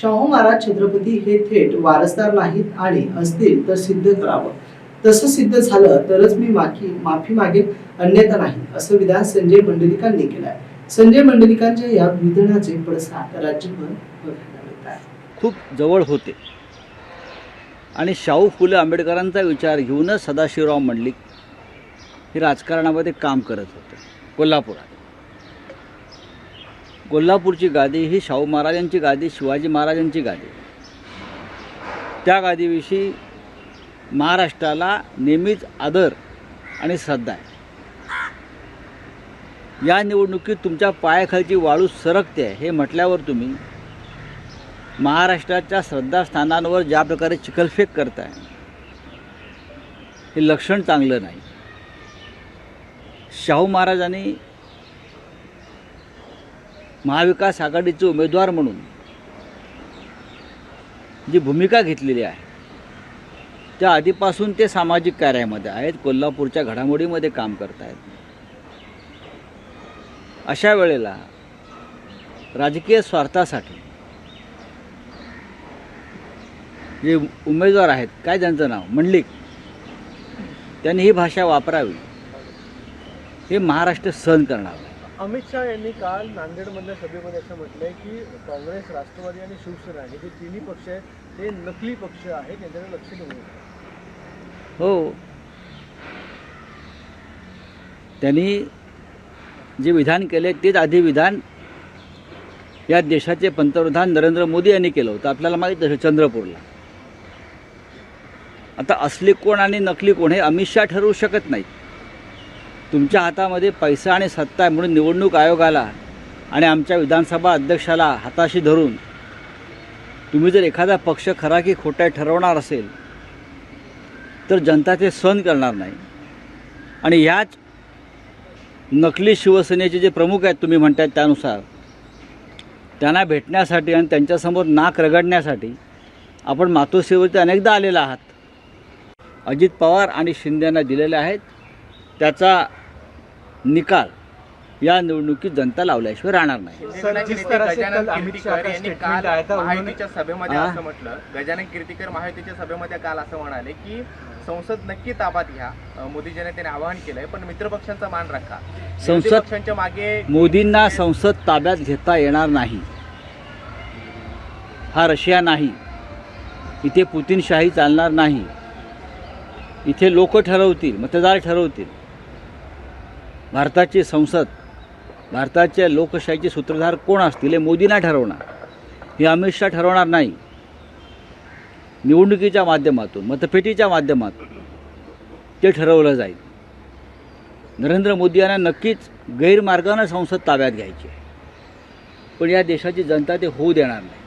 शाहू महाराज छत्रपती हे थेट वारसदार नाहीत आणि असतील तर सिद्ध करावं. तसं सिद्ध झालं तरच मी माफी माफी मागेन अन्यथा नाही असं विधान संजय मंडलिकांनी केलं आहे संजय मंडलिकांच्या या विधानाचे पडसाद राज्यभर बघायला खूप जवळ होते. आणि शाहू फुले आंबेडकरांचा विचार घेऊनच सदाशिवराव मंडलिक हे राजकारणामध्ये काम करत होते कोल्हापुरात. कोल्हापूरची गादी ही शाहू महाराजांची गादी शिवाजी महाराजांची गादी. त्या गादीविषयी महाराष्ट्राला नेहमीच आदर आणि श्रद्धा आहे. या निवडणुकीत तुमच्या पायाखालची वाळू सरकते आहे हे म्हटल्यावर तुम्ही महाराष्ट्राच्या श्रद्धास्थानांवर ज्या प्रकारे चिखलफेक करताय हे लक्षण चांगलं नाही. शाहू महाराजांनी महाविकास आघाडीचे उमेदवार म्हणून जी भूमिका घेतलेली आहे त्या आधीपासून ते सामाजिक कार्यामध्ये आहेत कोल्हापूरच्या घडामोडीमध्ये काम करत आहेत अशा वेळेला राजकीय स्वार्थासाठी जे उमेदवार आहेत काय त्यांचं नाव? मंडलिक. त्यांनी ही भाषा वापरावी. हे महाराष्ट्र सहन करणार अमित शहा यांनी काल नांदेडमधल्या सभेमध्ये असं म्हटलंय की काँग्रेस राष्ट्रवादी आणि शिवसेना हे जे तिन्ही पक्ष आहेत. ते नकली पक्ष आहेत. यांच्याकडे लक्ष देऊ हो. त्यांनी जे विधान केले तेच आधी विधान या देशाचे पंतप्रधान नरेंद्र मोदी यांनी केलं होतं. आपल्याला माहीत आहे चंद्रपूरला. आता असली कोण आणि नकली कोण हे अमित शहा ठरवू शकत नाहीत. तुमच्या हातामध्ये पैसा आणि सत्ता आहे म्हणून निवडणूक आयोगाला आणि आमच्या विधानसभा अध्यक्षाला हाताशी धरून तुम्ही जर एखादा पक्ष खरा की खोटा ठरवणार असेल तर जनता ते सहन करणार नाही. आणि ह्याच नकली शिवसेनेचे जे प्रमुख आहेत तुम्ही म्हणतात त्यानुसार त्यांना भेटण्यासाठी आणि त्यांच्यासमोर नाक रगडण्यासाठी आपण मातोश्रीवरती अनेकदा आलेला आहात. अजित पवार आणि शिंदेना दिलेले आहेत. त्याचा निकाल या निवडणुकीत जनता लावल्याशिवाय राहणार नाही. सर, जिस नेते तरह से गजानन कल अमित शाह कीर्तिकर का यांनी स्टेटमेंट काल आया था उन्होंने महायुतीच्या सभेमध्ये हा? असं म्हटलं. गजानन कीर्तिकर महायुतीच्या सभेमध्ये काल असं म्हणाले की संसद नक्की ताब्यात घ्या. अं, मोदी जनतेने आवाहन केलंय पण मित्रपक्षांचा मान राखा. विरोधी संसद- पक्षांच्या मागे मोदींना संसद ताब्यात घेता येणार नाही. हा रशिया नाही. इथे पुतीनशाही चालणार नाही. इथे लोक ठरवतील मतदार ठरवतील. भारताची संसद भारताच्या लोकशाहीचे सूत्रधार कोण असतील हे मोदींना ठरवणार. हे अमित शहा ठरवणार नाही. निवडणुकीच्या माध्यमातून मतपेटीच्या माध्यमातून ते ठरवलं जाईल. नरेंद्र मोदी यांना नक्कीच गैरमार्गानं संसद ताब्यात घ्यायची पण या देशाची जनता ते होऊ देणार नाही.